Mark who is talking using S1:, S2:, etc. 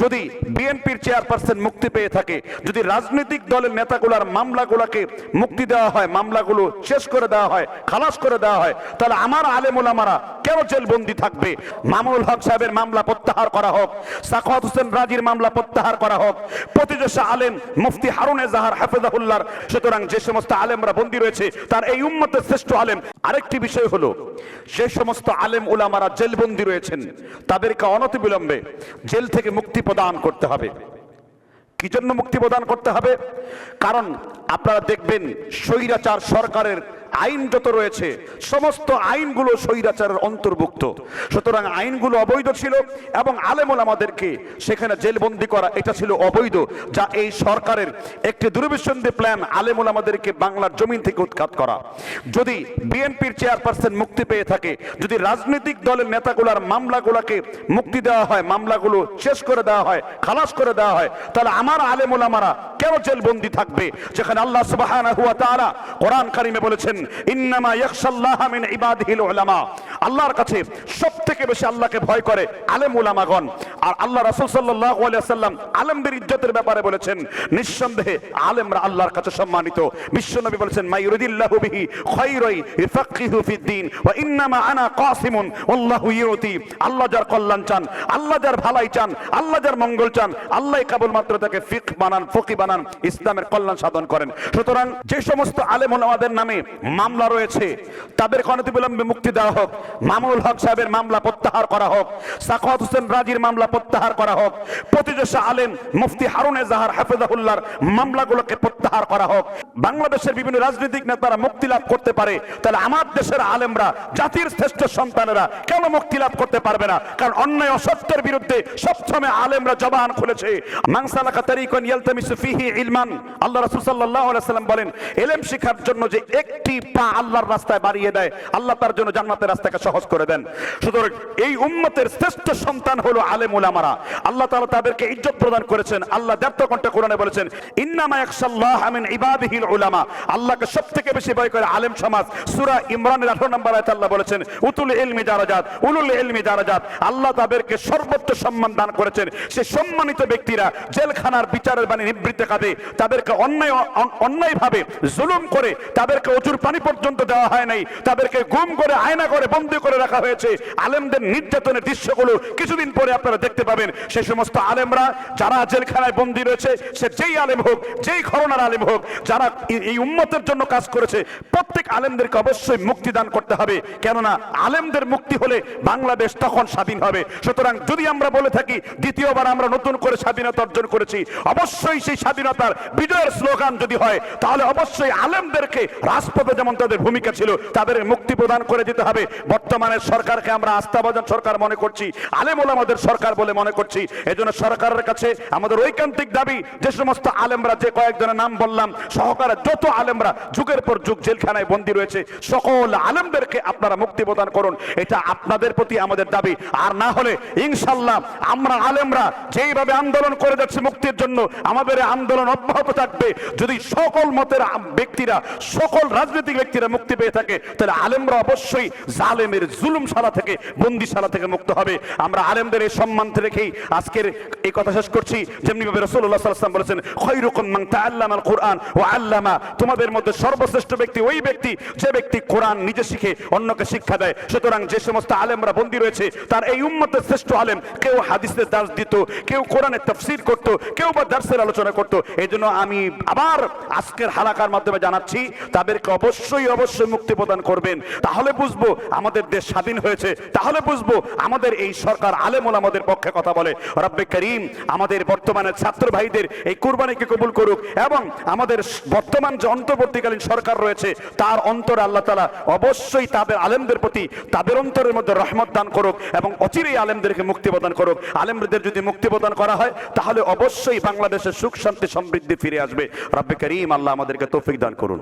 S1: যদি বিএনপির চেয়ারপারসন মুক্তি পেয়ে থাকে, যদি রাজনৈতিক দলের নেতাগুলোর মামলাগুলোকে মুক্তি দেওয়া হয়, মামলাগুলো শেষ করে দেওয়া হয়, খালাস করে দেওয়া হয়, তাহলে আমার আলেমুলামারা কেন জেলবন্দি থাকবে? মামুল হক সাহেবের মামলা প্রত্যাহার করা হোক, সাখাওয়াত হোসেন রাজির মামলা প্রত্যাহার করা হোক প্রতিদেশা আলেম মুফতি হারুনে জাহার হাফেজাহুল্লার, সুতরাং যে সমস্ত আলেমরা বন্দী রয়েছে, তার এই উম্মতের শ্রেষ্ঠ আলেম। আরেকটি বিষয় হলো, যে সমস্ত আলেম উলামারা জেলবন্দি রয়েছেন, তাদেরকে অনতিবিলম্বে জেল থেকে মুক্তি প্রদান করতে হবে। কি জন্য মুক্তি প্রদান করতে হবে? কারণ আপনারা দেখবেন স্বৈরাচার সরকারের আইন যত রয়েছে সমস্ত আইনগুলো স্বৈরাচারের অন্তর্ভুক্ত। সুতরাং আইনগুলো অবৈধ ছিল এবং আলেমুল আমাদেরকে সেখানে জেলবন্দি করা, এটা ছিল অবৈধ, যা এই সরকারের একটি দুরভিসন্ধি প্ল্যান আলেমুল আমাদেরকে বাংলার জমিন থেকে উৎখাত করা। যদি বিএনপির চেয়ারপারসন মুক্তি পেয়ে থাকে, যদি রাজনৈতিক দলের নেতাগুলার মামলাগুলোকে মুক্তি দেওয়া হয়, মামলাগুলো শেষ করে দেওয়া হয়, খালাস করে দেওয়া হয়, তাহলে আমার আলেমুল আমারা কেন জেলবন্দি থাকবে? যেখানে আল্লাহ তাআলা কোরআন কারিমে বলেছেন, ইন্নামা আল্লাহর কাছে সবথেকে বেশি আল্লাহকে ভয় করে আলেম উলামাগণ। আর আল্লাহ রাসূল সাল্লাম আলেমদের ইজ্জতের ব্যাপারে বলেছেন, নিঃসন্দেহে আলেমরা আল্লাহর কাছে সম্মানিত। বিশ্বনবী বলেছেন কল্যাণ ইসলামের কল্যাণ সাধন করেন। সুতরাং যে সমস্ত আলেম নামে মামলা রয়েছে তাদের অনতিবিলম্বে মুক্তি দেওয়া হোক। মামুনুল হক সাহেবের মামলা প্রত্যাহার করা হোক। সাখাওয়াত হোসেন রাজির মামলা প্রত্যাহার করা হোক। প্রতিদেশা আলেম, মুফতি হারুনে জাহার হাফেজাহুল্লার মামলাগুলোকে প্রত্যাহার করা হোক। বাংলাদেশের বিভিন্ন রাজনৈতিক নেতারা মুক্তি লাভ করতে পারে। তাহলে আমার দেশের আলেমরা, জাতির শ্রেষ্ঠ সন্তানেরা কেন মুক্তি লাভ করতে পারবে না? কারণ অন্যায় অসত্যের বিরুদ্ধে সবসময় আলেমরা জবান খুলেছে। মাংসালাকা তারিকুন ইয়ালতামিসু ফিহি ইলমান। আল্লাহ রাসূল সাল্লাল্লাহু আলাইহি সাল্লাম বলেন ইলম শিখার জন্য যে একটি পা আল্লাহর রাস্তায় বাড়িয়ে দেয়, আল্লাহ তার জন্য জান্নাতের রাস্তাকে সহজ করে দেন। সুতরাং এই উম্মতের শ্রেষ্ঠ সন্তান হলো আলেম উলামারা। আল্লাহ তাআলা তাদেরকে ইজ্জত প্রদান করেছেন। আল্লাহ দেবতা কণ্ঠে কোরআনে বলেছেন, ইন্নামা ইয়াখশাল্লাহ মিন ইবাদিহিল উলামা। আল্লাহকে সবথেকে বেশি ভয় করে আলেম সমাজ। সূরা ইমরানের 18 নম্বর আয়াতে আল্লাহ বলেছেন, উতুল ইলমি দারাজাত, উলুল ইলমি দারাজাত। আল্লাহ তাদেরকে সর্বোচ্চ সম্মান দান করেছেন। সে সম্মানিত ব্যক্তিরা জেলখানার বিচারের বাণী নিবৃত্তে কাঁদে তাদেরকে অন্যায় অন্যায়ভাবে জুলুম করে তাদেরকে অজুর পানি পর্যন্ত দেওয়া হয় নাই। তাদেরকে গুম করে, আয়না করে, বন্দি করে রাখা হয়েছে। আলেমদের নির্যাতনের দৃশ্যগুলো কিছুদিন পরে আপনারা দেখতে পাবেন। সেই সমস্ত আলেমরা, যারা জেলখানায় বন্দী রয়েছে, সে যেই আলেম হোক, যেই ঘরনার আলেম হোক, যারা এই- উম্মতের জন্য কাজ করেছে, প্রত্যেক আলেমদেরকে অবশ্যই মুক্তি দান করতে হবে। কেননা আলেমদের মুক্তি হলে বাংলাদেশ তখন স্বাধীন হবে। সুতরাং যদি আমরা বলে থাকি, দ্বিতীয়বার আমরা নতুন করে স্বাধীনতা অর্জন করেছি, অবশ্যই সেই স্বাধীনতার বিজয়ের স্লোগান যদি হয়, তাহলে অবশ্যই আলেমদেরকে রাজপথে যেমন তাদের ভূমিকা ছিল, তাদের মুক্তি প্রদান করে দিতে হবে। বর্তমানে সরকারকে আমরা আস্থাভাজন সরকার মনে করছি আলেম আমাদের সরকার বলে মনে করছি। এজন্য সরকারের কাছে আমাদের ঐকান্তিক দাবি, যে সমস্ত আলেমরা, যে কয়েকজনের নাম বললাম, সহকারে যত আলেমরা যুগের পর যুগ জেলখানায় বন্দী রয়েছে, সকল আলেমদেরকে আপনারা মুক্তি প্রদান করুন। এটা আপনাদের প্রতি আমাদের দাবি। আর না হলে ইনশাল্লাহ আমরা আলেমরা যেইভাবে আন্দোলন করে যাচ্ছে মুক্তির জন্য, আমাদের আন্দোলন অব্যাহত থাকবে। যদি সকল মতের ব্যক্তিরা, সকল রাজনৈতিক ব্যক্তিরা মুক্তি পেয়ে থাকে তাহলে আলেমরা অবশ্যই জালেমের জুলুম সালা থেকে, বন্দিশালা থেকে মুক্ত হবে। আমরা আলেমদের এই সম্মান রেখেই আজকের এই কথা শেষ করছি। যেমনি ভাবে রাসূলুল্লাহ সাল্লাল্লাহু আলাইহি ওয়াসাল্লাম বলেছেন খায়রুকুম মান তাআল্লামা আল কুরআন ওয়া আল্লামা। তোমাদের মধ্যে সর্বশ্রেষ্ঠ ব্যক্তি ওই ব্যক্তি, যে ব্যক্তি কোরআন নিজে শিখে অন্যকে শিক্ষা দেয়। সুতরাং যে সমস্ত আলেমরা বন্দী রয়েছে, তার এই উম্মতের শ্রেষ্ঠ আলেম কেউ হাদিসের দাস দিত, কেউ কোরআনের তফসির করত, কেউ বা দার্সের আলোচনা করত। এই জন্য আমি আবার আজকের হালাকার মাধ্যমে জানাচ্ছি, তাদেরকে অবশ্যই অবশ্যই মুক্তি প্রদান করবেন, তাহলে বুঝব আমাদের দেশ স্বাধীন হয়েছে। তাহলে বুঝব আমাদের এই সরকার আলেমুল আমাদের পক্ষে কথা বলে। রব্বে করিম, আমাদের বর্তমানে ছাত্র ভাইদের এই কুরবানিকে কবুল করুক এবং আমাদের বর্তমান যে অন্তর্বর্তীকালীন সরকার রয়েছে, তার অন্তরে আল্লাহ তালা অবশ্যই তাদের আলেমদের প্রতি তাদের অন্তরের মধ্যে রহমত দান করুক এবং অচিরেই আলেমদেরকে মুক্তি প্রদান করুক। আলেমদের যদি মুক্তি প্রদান করা হয়, তাহলে অবশ্যই বাংলাদেশের সুখ শান্তি সমৃদ্ধি ফিরে আসবে। রব্বে করিম, আল্লাহ আমাদেরকে তৌফিক দান করুন।